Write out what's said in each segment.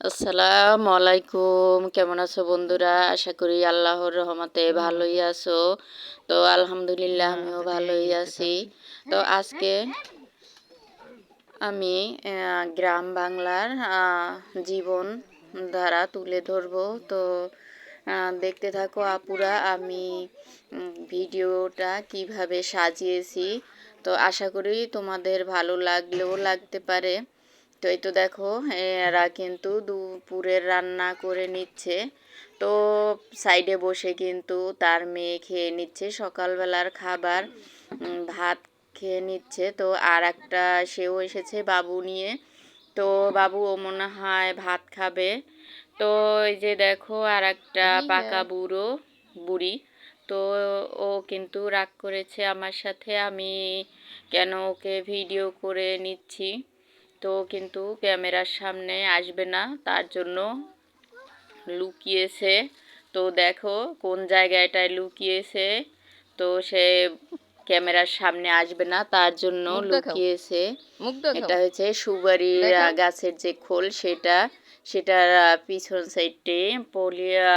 আসসালামু আলাইকুম কেমন আছো বন্ধুরা? আশা করি আল্লাহর রহমতে ভালোই আছো। তো আলহামদুলিল্লাহ আমিও ভালোই আছি। তো আজকে আমি গ্রাম বাংলার জীবন ধারা তুলে ধরবো। তো দেখতে থাকো আপুরা আমি ভিডিওটা কীভাবে সাজিয়েছি। তো আশা করি তোমাদের ভালো লাগলেও লাগতে পারে। তো এই তো দেখো এরা কিন্তু দুপুরের রান্না করে নিচ্ছে। তো সাইডে বসে কিন্তু তার মেয়ে খেয়ে নিচ্ছে সকালবেলার খাবার ভাত খেয়ে নিচ্ছে। তো আর একটা সেও এসেছে বাবু নিয়ে। তো বাবু ও মনে হয় ভাত খাবে। তো এই যে দেখো আর একটা পাকা বুড়ো বুড়ি। তো ও কিন্তু রাগ করেছে আমার সাথে আমি কেন ওকে ভিডিও করে নিচ্ছি? তো কিন্তু ক্যামেরার সামনে আসবে না তার জন্য লুকিয়েছে। তো দেখো কোন জায়গাটায় লুকিয়েছে তো সে ক্যামেরার সামনে আসবে না তার জন্য লুকিয়েছে। এটা হচ্ছে। আহ, গাছের যে খোল সেটা সেটার পিছন সাইডে পলিয়া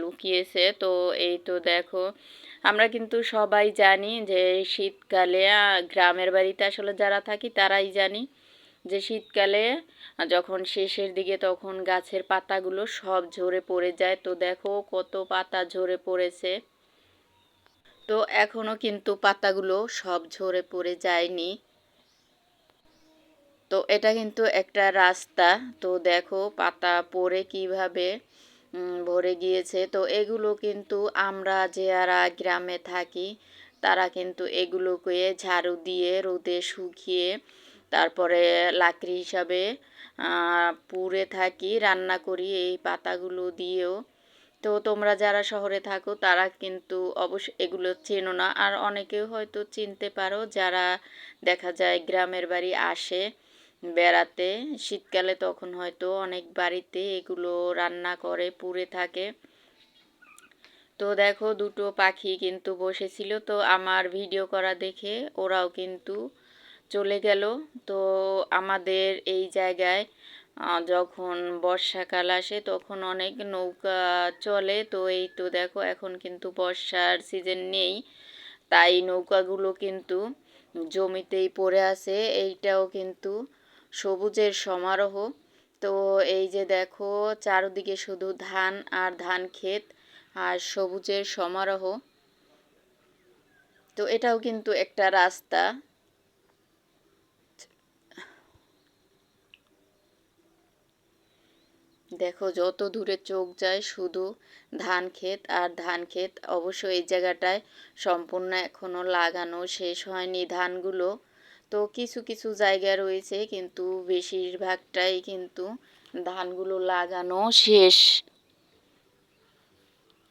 লুকিয়েছে। তো এই তো দেখো আমরা কিন্তু সবাই জানি যে শীতকালে গ্রামের বাড়িতে আসলে যারা থাকি তারাই জানি। যে শীতকালে যখন শেষের দিকে তখন গাছের পাতাগুলো সব ঝরে পড়ে যায়। তো দেখো কত পাতা ঝরে পড়েছে। তো এখনও কিন্তু পাতাগুলো সব ঝরে পড়ে যায়নি। তো এটা কিন্তু একটা রাস্তা। তো দেখো পাতা পড়ে কীভাবে ভরে গিয়েছে। তো এগুলো কিন্তু আমরা যারা গ্রামে থাকি, তারা কিন্তু এগুলোকে ঝাড়ু দিয়ে রোদে শুকিয়ে তারপরে লাকড়ি হিসাবে পুড়ে থাকি, রান্না করি এই পাতাগুলো দিয়েও। তো তোমরা যারা শহরে থাকো তারা কিন্তু অবশ্য এগুলো চেনো না। আর অনেকেও হয়তো চিনতে পারো যারা দেখা যায় গ্রামের বাড়ি আসে বেড়াতে, শীতকালে তখন হয়তো অনেক বাড়িতে এগুলো রান্না করে, পুড়ে থাকে। তো দেখো দুটো পাখি কিন্তু বসেছিল। তো আমার ভিডিও করা দেখে ওরাও কিন্তু চলে গেল। তো আমাদের এই জায়গায় যখন বর্ষাকাল আসে তখন অনেক নৌকা চলে। তো এই তো দেখো এখন কিন্তু বর্ষার সিজন নেই, তাই নৌকাগুলো কিন্তু জমিতেই পড়ে আছে। এইটাও কিন্তু সবুজের সমারোহ। তো এই যে দেখো চারদিকে শুধু ধান আর ধান ক্ষেত আর সবুজের সমারোহ। তো এটাও কিন্তু একটা রাস্তা। দেখো, যত দূরে চোখ যায় শুধু ধান ক্ষেত আর ধান ক্ষেত। অবশ্য এই জায়গাটায় সম্পূর্ণ এখনও লাগানো শেষ হয়নি ধানগুলো। তো কিছু কিছু জায়গা রয়েছে, কিন্তু বেশিরভাগটাই কিন্তু ধানগুলো লাগানো শেষ।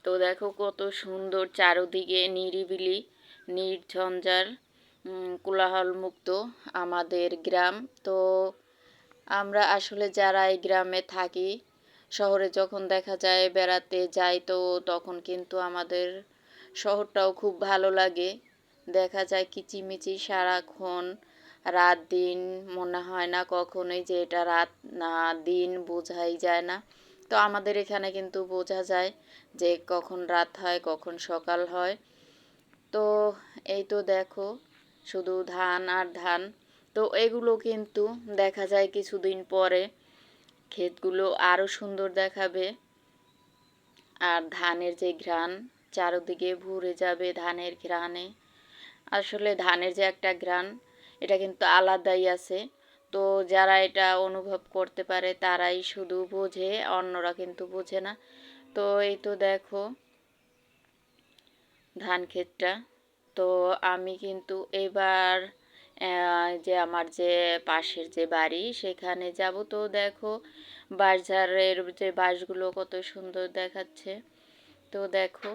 তো দেখো, কত সুন্দর চারদিকে নিরিবিলি, নির্ঝঞ্ঝার কোলাহলমুক্ত আমাদের গ্রাম। তো আমরা আসলে যারা এই গ্রামে থাকি শহরে যখন দেখা যায় বেড়াতে যাই তো তখন কিন্তু আমাদের শহরটাও খুব ভালো লাগে। দেখা যায় কিচিমিচি সারাক্ষণ, রাত দিন মনে হয় না কখনোই যে এটা রাত না দিন বোঝাই যায় না। তো আমাদের এখানে কিন্তু বোঝা যায় যে কখন রাত হয়, কখন সকাল হয়। তো এই তো দেখো, শুধু ধান আর ধান। তো এগুলো কিন্তু দেখা যায় কিছুদিন পরে ক্ষেতগুলো আরও সুন্দর দেখাবে। আর ধানের যে ঘ্রাণ, চারদিকে ভরে যাবে ধানের ঘ্রাণে। আসলে ধানের যে একটা ঘ্রাণ, এটা কিন্তু আলাদাই আছে। তো যারা এটা অনুভব করতে পারে, তারাই শুধু বোঝে, অন্যরা কিন্তু বোঝে না। তো এই তো দেখো ধান ক্ষেতটা। তো আমি কিন্তু এবার যে আমার যে পাশের যে বাড়ি, সেখানে যাব তো দেখো বাঁশঝাড়ের যে বাঁশগুলো কত সুন্দর দেখাচ্ছে। তো দেখো,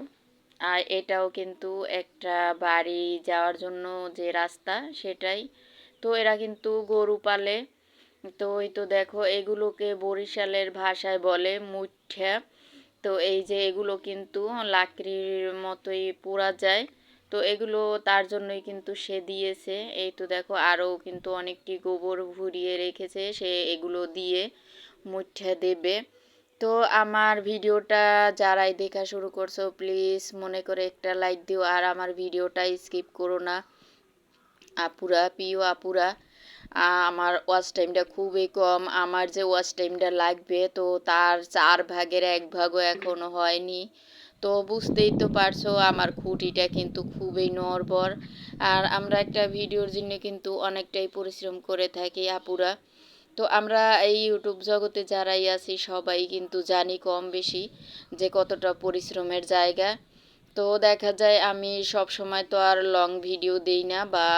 আর এটাও কিন্তু একটা বাড়ি যাওয়ার জন্য যে রাস্তা, সেটাই। তো এরা কিন্তু গরু পালে। তো এই তো দেখো, এগুলোকে বরিশালের ভাষায় বলে মুঠা তো এই যে এগুলো কিন্তু লাকড়ির মতোই পোড়া যায়। তো এগুলো তার জন্যই কিন্তু সে দিয়েছে। এই তো দেখো আরও কিন্তু অনেকটি গোবর ভুরিয়ে রেখেছে, সে এগুলো দিয়ে মুঠে দেবে। তো আমার ভিডিওটা যারাই দেখা শুরু করছ, প্লিজ মনে করে একটা লাইক দিও, আর আমার ভিডিওটা স্কিপ করো না। আপুরা, প্রিয় আপুরা আমার ওয়াচ টাইমটা খুবই কম, আমার যে ওয়াচ টাইমটা লাগবে তো তার চার ভাগের এক ভাগও এখনও হয়নি। তো বুঝতেই তো পারছ, আমার খুঁটিটা কিন্তু খুবই নড়বড়। আর আমরা একটা ভিডিওর জন্য কিন্তু অনেকটাই পরিশ্রম করে থাকি আপুরা। তো আমরা এই ইউটিউব জগতে যারাই আছি, সবাই কিন্তু জানি কম বেশি যে কতটা পরিশ্রমের জায়গা। তো দেখা যায় আমি সব সময় তো আর লং ভিডিও দেই না বা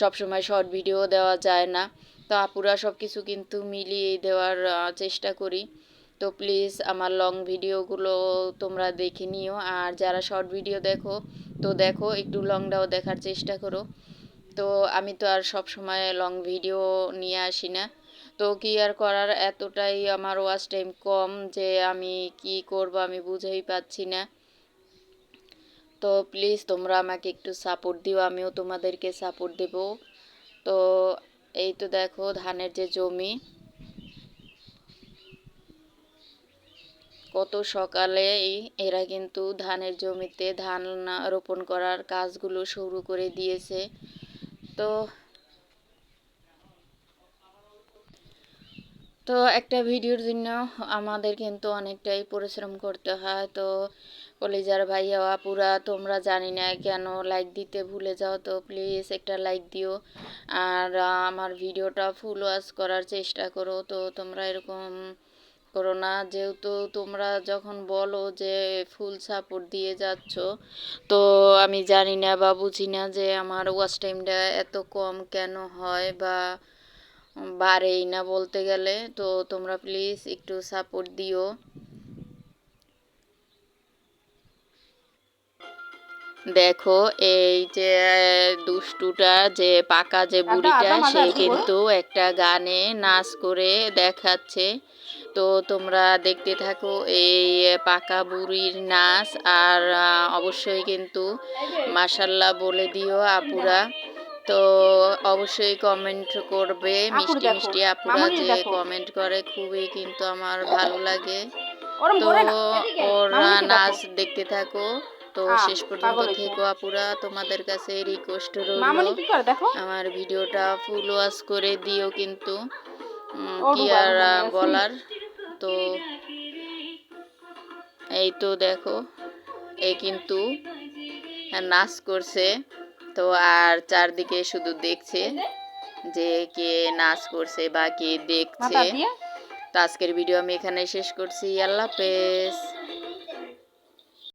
সব সময় শর্ট ভিডিও দেওয়া যায় না। তো আপুরা সব কিছু কিন্তু মিলিয়ে দেওয়ার চেষ্টা করি। তো প্লিজ আমার লং ভিডিওগুলো তোমরা দেখে নিও। আর যারা শর্ট ভিডিও দেখো, তো দেখো, একটু লংটাও দেখার চেষ্টা করো। তো আমি তো আর সব সময় লং ভিডিও নিয়ে আসি না। তো কি আর করার? এতটাই আমার ওয়াচ টাইম কম যে আমি কি করব আমি বুঝেই পাচ্ছি না। তো প্লিজ তোমরা আমাকে একটু সাপোর্ট দিও, আমিও তোমাদেরকে সাপোর্ট দেব। তো এই তো দেখো ধানের যে জমি। কত সকালে এরা কিন্তু ধানের জমিতে ধান রোপণ করার কাজগুলো শুরু করে দিয়েছে। তো তো একটা ভিডিওর জন্য আমাদের কিন্তু অনেকটাই পরিশ্রম করতে হয়। তো কলিজার ভাইয়া আপুরা, তোমরা জানি না কেন লাইক দিতে ভুলে যাও তো প্লিজ একটা লাইক দিও। আর আমার ভিডিওটা ফুল ওয়াচ করার চেষ্টা করো। তো তোমরা এরকম করো না। যেহেতু তোমরা যখন বলো যে ফুল সাপোর্ট দিয়ে যাচ্ছ, তো আমি জানি না বা বুঝি না যে আমার ওয়াচ টাইমটা এত কম কেন হয় বা বাড়েই না বলতে গেলে। তো তোমরা প্লিজ একটু সাপোর্ট দিও। দেখো এই যে দুষ্টুটা যে পাকা যে বুড়িটা সে কিন্তু একটা গানে নাচ করে দেখাচ্ছে। তো তোমরা দেখতে থাকো এই পাকা বুড়ির নাচ। আর অবশ্যই কিন্তু মাসাল্লাহ বলে দিও আপুরা। তো অবশ্যই কমেন্ট করবে মিষ্টি মিষ্টি আপুরা যে কমেন্ট করে খুবই কিন্তু আমার ভালো লাগে। তো ওর নাচ দেখতে থাকো। তো শেষ পর্যন্ত থেকো আপুরা তোমাদের কাছে রিকোয়েস্ট রইল। মামনি কি করে দেখো। আমার ভিডিওটা ফুল ওয়াচ করে দিও কিন্তু কি আর। বলার? তো এই তো দেখো এই কিন্তু নাচ করছে। তো আর চারদিকে শুধু দেখছে যে কে নাচ করছে বা কে দেখছে। তো আজকের ভিডিও আমি এখানে শেষ করছি। আল্লাহ হাফেজ।